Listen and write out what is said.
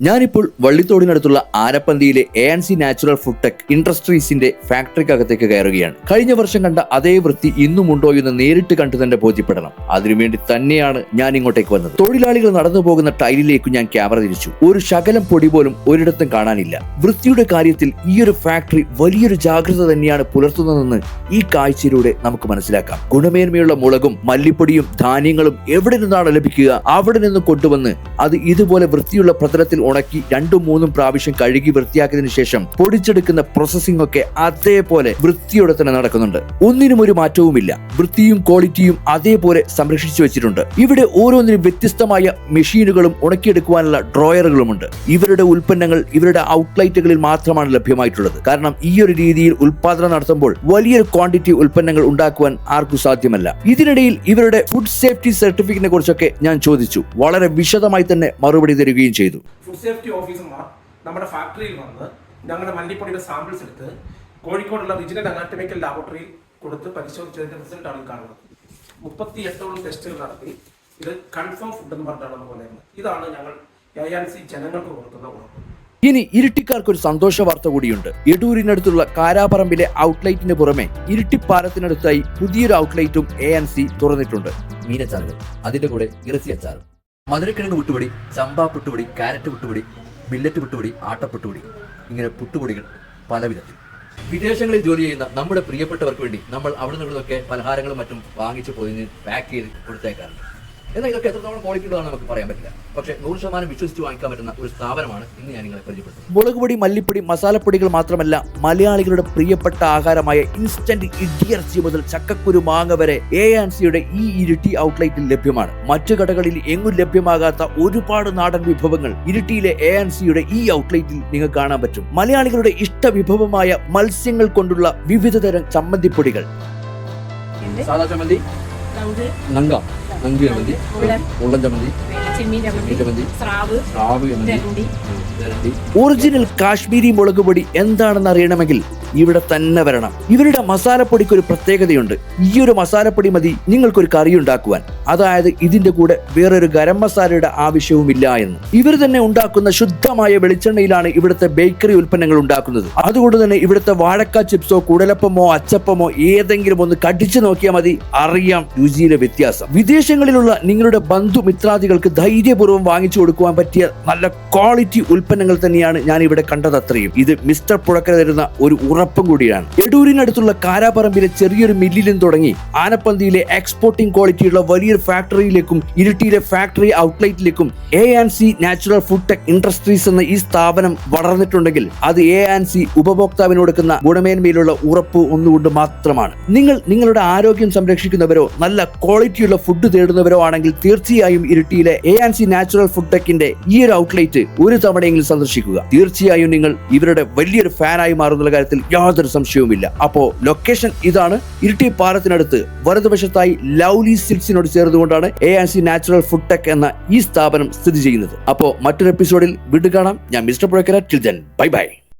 ഞാനിപ്പോൾ വള്ളിത്തോടിനടുത്തുള്ള ആരപ്പന്തിയിലെ A N C natural food tech ഇൻഡസ്ട്രീസിന്റെ ഫാക്ടറിക്കകത്തേക്ക് കയറുകയാണ്. കഴിഞ്ഞ വർഷം കണ്ട അതേ വൃത്തി ഇന്നുമുണ്ടോ എന്ന് നേരിട്ട് കണ്ടു തന്നെ ബോധ്യപ്പെടണം. അതിനുവേണ്ടി തന്നെയാണ് ഞാൻ ഇങ്ങോട്ടേക്ക് വന്നത്. തൊഴിലാളികൾ നടന്നു പോകുന്ന ടൈലിലേക്ക് ഞാൻ ക്യാമറ തിരിച്ചു. ഒരു ശകലം പൊടി പോലും ഒരിടത്തും കാണാനില്ല. വൃത്തിയുടെ കാര്യത്തിൽ ഈ ഒരു ഫാക്ടറി വലിയൊരു ജാഗ്രത തന്നെയാണ് പുലർത്തുന്നതെന്ന് ഈ കാഴ്ചയിലൂടെ നമുക്ക് മനസ്സിലാക്കാം. ഗുണമേന്മയുള്ള മുളകും മല്ലിപ്പൊടിയും ധാന്യങ്ങളും എവിടെ നിന്നാണ് ലഭിക്കുക? അവിടെ നിന്ന് കൊണ്ടുവന്ന് അത് ഇതുപോലെ വൃത്തിയുള്ള പ്രതലത്തിൽ ഉണക്കി രണ്ടും മൂന്നും പ്രാവശ്യം കഴുകി വൃത്തിയാക്കിയതിനു ശേഷം പൊടിച്ചെടുക്കുന്ന പ്രോസസ്സിംഗ് ഒക്കെ അതേപോലെ വൃത്തിയോടെ തന്നെ നടക്കുന്നുണ്ട്. ഒന്നിനും ഒരു മാറ്റവുമില്ല. വൃത്തിയും ക്വാളിറ്റിയും അതേപോലെ സംരക്ഷിച്ചു വെച്ചിട്ടുണ്ട്. ഇവിടെ ഓരോന്നിനും വ്യത്യസ്തമായ മെഷീനുകളും ഉണക്കിയെടുക്കുവാനുള്ള ഡ്രോയറുകളുമുണ്ട്. ഇവരുടെ ഉൽപ്പന്നങ്ങൾ ഇവരുടെ ഔട്ട്ലൈറ്റുകളിൽ മാത്രമാണ് ലഭ്യമായിട്ടുള്ളത്. കാരണം ഈ ഒരു രീതിയിൽ ഉൽപാദനം നടത്തുമ്പോൾ വലിയൊരു ക്വാണ്ടിറ്റി ഉൽപ്പന്നങ്ങൾ ഉണ്ടാക്കുവാൻ ആർക്കും സാധ്യമല്ല. ഇതിനിടയിൽ ഇവരുടെ ഫുഡ് സേഫ്റ്റി സർട്ടിഫിക്കറ്റിനെ കുറിച്ചൊക്കെ ഞാൻ ചോദിച്ചു. വളരെ വിശദമായി തന്നെ മറുപടി തരികയും ചെയ്തു. ഫുഡ് സേഫ്റ്റി ഓഫീസർമാർ നമ്മുടെ ഫാക്ടറിയിൽ വന്ന് ഞങ്ങളുടെ മല്ലിപ്പൊടിയുടെ സാമ്പിൾസ് എടുത്ത് കോഴിക്കോടുള്ള റിജിനൽ അനാറ്റമിക്കൽ ലാബോറട്ടറിയിൽ കൊടുത്ത് പരിശോധിച്ചതിന്റെ റിസൾട്ടാണ് കാണുന്നത്. മുപ്പത്തി എട്ടോളം ടെസ്റ്റുകൾ നടത്തി. ഇത് കൺഫേം ഫുഡ് എന്ന് പറഞ്ഞിട്ടാണ് നമുക്ക് പറയുന്നത്. ഇതാണ് ഞങ്ങൾ എ സി ജനങ്ങൾക്ക് കൊടുക്കുന്ന ഉറപ്പ്. ഇനി ഇരിട്ടിക്കാർക്ക് ഒരു സന്തോഷ വാർത്ത കൂടിയുണ്ട്. എടൂരിനടുത്തുള്ള കാരാപറമ്പിലെ ഔട്ട്ലൈറ്റിന് പുറമെ ഇരിട്ടിപ്പാലത്തിനടുത്തായി പുതിയൊരു ഔട്ട്ലൈറ്റും എ എൻ സി തുറന്നിട്ടുണ്ട്. മീനച്ചാറുകൾ. അതിന്റെ കൂടെ ഇറച്ചി അച്ചാർ മധുരക്കിഴങ്ങ് പുട്ടുപൊടി ചമ്പാ പുട്ടുപൊടി കാരറ്റ് പുട്ടുപൊടി ബില്ലറ്റ് പുട്ടുപൊടി ആട്ടപ്പുട്ടുപൊടി ഇങ്ങനെ പുട്ടുപൊടികൾ പലവിധത്തിൽ. വിദേശങ്ങളിൽ ജോലി ചെയ്യുന്ന നമ്മുടെ പ്രിയപ്പെട്ടവർക്ക് വേണ്ടി നമ്മൾ അവിടെ നിന്നൊക്കെ പലഹാരങ്ങളും മറ്റും വാങ്ങിച്ചു പോയി പാക്ക് ചെയ്ത് കൊടുത്തേക്കാറുണ്ട്. എന്നാൽ ഇതൊക്കെ എത്രത്തോളം ക്വാളിറ്റി ഉള്ളതാണ് നമുക്ക് പറയാൻ പറ്റില്ല. പക്ഷേ നൂറ് ശതമാനം വിശ്വസിച്ച് വാങ്ങിക്കാൻ പറ്റുന്ന ഒരു സ്ഥാപനമാണ് ഇന്ന് ഞാൻ നിങ്ങളെ പരിചയപ്പെടുത്തുന്നത്. മുളക് പൊടി മല്ലിപ്പൊടി മസാലപ്പൊടികൾ മാത്രമല്ല മലയാളികളുടെ പ്രിയപ്പെട്ട ആഹാരമായ ഇൻസ്റ്റന്റ് ഇടിയർച്ചി മുതൽ ചക്കക്കുരു മാങ്ങ വരെ എ ആൻഡ് സിയുടെ ഈ ഇരിട്ടി ഔട്ട്ലെറ്റിൽ ലഭ്യമാണ്. മറ്റു കടകളിൽ എങ്ങും ലഭ്യമാകാത്ത ഒരുപാട് നാടൻ വിഭവങ്ങൾ ഇരിട്ടിയിലെ എ ആൻഡ് സിയുടെ ഈ ഔട്ട്ലെറ്റിൽ നിങ്ങൾക്ക് കാണാൻ പറ്റും. മലയാളികളുടെ ഇഷ്ട വിഭവമായ മത്സ്യങ്ങൾ കൊണ്ടുള്ള വിവിധതരം ചമ്മന്തിപ്പൊടികൾ. സാധാ ചമ്മന്തി? നങ്ക നങ്ക ചമ്മന്തി ഉള്ളൻ. ചമ്മന്തി ഒറിജിനൽ കാശ്മീരി മുളക് പൊടി എന്താണെന്ന് അറിയണമെങ്കിൽ ഇവിടെ തന്നെ വരണം. ഇവരുടെ മസാലപ്പൊടിക്ക് ഒരു പ്രത്യേകതയുണ്ട്. ഈ ഒരു മസാലപ്പൊടി മതി നിങ്ങൾക്കൊരു കറി ഉണ്ടാക്കുവാൻ. അതായത് ഇതിന്റെ കൂടെ വേറൊരു ഗരം മസാലയുടെ ആവശ്യവുമില്ല എന്ന്. ഇവർ തന്നെ ഉണ്ടാക്കുന്ന ശുദ്ധമായ വെളിച്ചെണ്ണയിലാണ് ഇവിടുത്തെ ബേക്കറി ഉൽപ്പന്നങ്ങൾ ഉണ്ടാക്കുന്നത്. അതുകൊണ്ട് തന്നെ ഇവിടുത്തെ വാഴക്ക ചിപ്സോ കുടലപ്പമോ അച്ചപ്പമോ ഏതെങ്കിലും ഒന്ന് കടിച്ചു നോക്കിയാൽ മതി. അറിയാം രുചിയിലെ വ്യത്യാസം. വിദേശങ്ങളിലുള്ള നിങ്ങളുടെ ബന്ധു മിത്രാദികൾക്ക് ധൈര്യപൂർവം വാങ്ങിച്ചു കൊടുക്കുവാൻ പറ്റിയ നല്ല ക്വാളിറ്റി ഉൽപ്പന്നങ്ങൾ തന്നെയാണ് ഞാൻ ഇവിടെ കണ്ടത് അത്രയും. ഇത് മിസ്റ്റർ പുഴക്കര തരുന്ന ഒരു ഉറപ്പും കൂടിയാണ്. എടൂരിനടുത്തുള്ള കാരാപറമ്പിലെ ചെറിയൊരു മില്ലിലും തുടങ്ങി. ആനപ്പന്തിയിലെ എക്സ്പോർട്ടിംഗ് ക്വാളിറ്റിയുള്ള വലിയൊരു ഫാക്ടറിയിലേക്കും ഇരിട്ടിയിലെ factory ഔട്ട്ലെറ്റിലേക്കും A and C natural food tech industries എന്ന ഈ സ്ഥാപനം വളർന്നിട്ടുണ്ടെങ്കിൽ അത് എ ആൻഡ് സി ഉപഭോക്താവിന് കൊടുക്കുന്ന ഗുണമേന്മയിലുള്ള ഉറപ്പ് ഒന്നുകൊണ്ട് മാത്രമാണ്. നിങ്ങൾ നിങ്ങളുടെ ആരോഗ്യം സംരക്ഷിക്കുന്നവരോ നല്ല ക്വാളിറ്റിയുള്ള ഫുഡ് തേടുന്നവരോ ആണെങ്കിൽ തീർച്ചയായും ഇരിട്ടിയിലെ A and C natural food ടെക്കിന്റെ ഈ ഒരു ഔട്ട്ലെറ്റ് ഒരു തവണയെങ്കിലും സന്ദർശിക്കുക. തീർച്ചയായും നിങ്ങൾ ഇവരുടെ വലിയൊരു ഫാനായി മാറുന്ന കാര്യത്തിൽ യാതൊരു സംശയവുമില്ല. അപ്പോ ലൊക്കേഷൻ ഇതാണ്. ഇരിട്ടി പാലത്തിനടുത്ത് വലതുവശത്തായി ലൗലി സിൽസിനോട് ചേർന്നുകൊണ്ടാണ് A and C natural food tech എന്ന ഈ സ്ഥാപനം സ്ഥിതി ചെയ്യുന്നത്. അപ്പോ മറ്റൊരു എപ്പിസോഡിൽ വീണ്ടും കാണാം. ഞാൻ mister Puzhakkara. Till then bye bye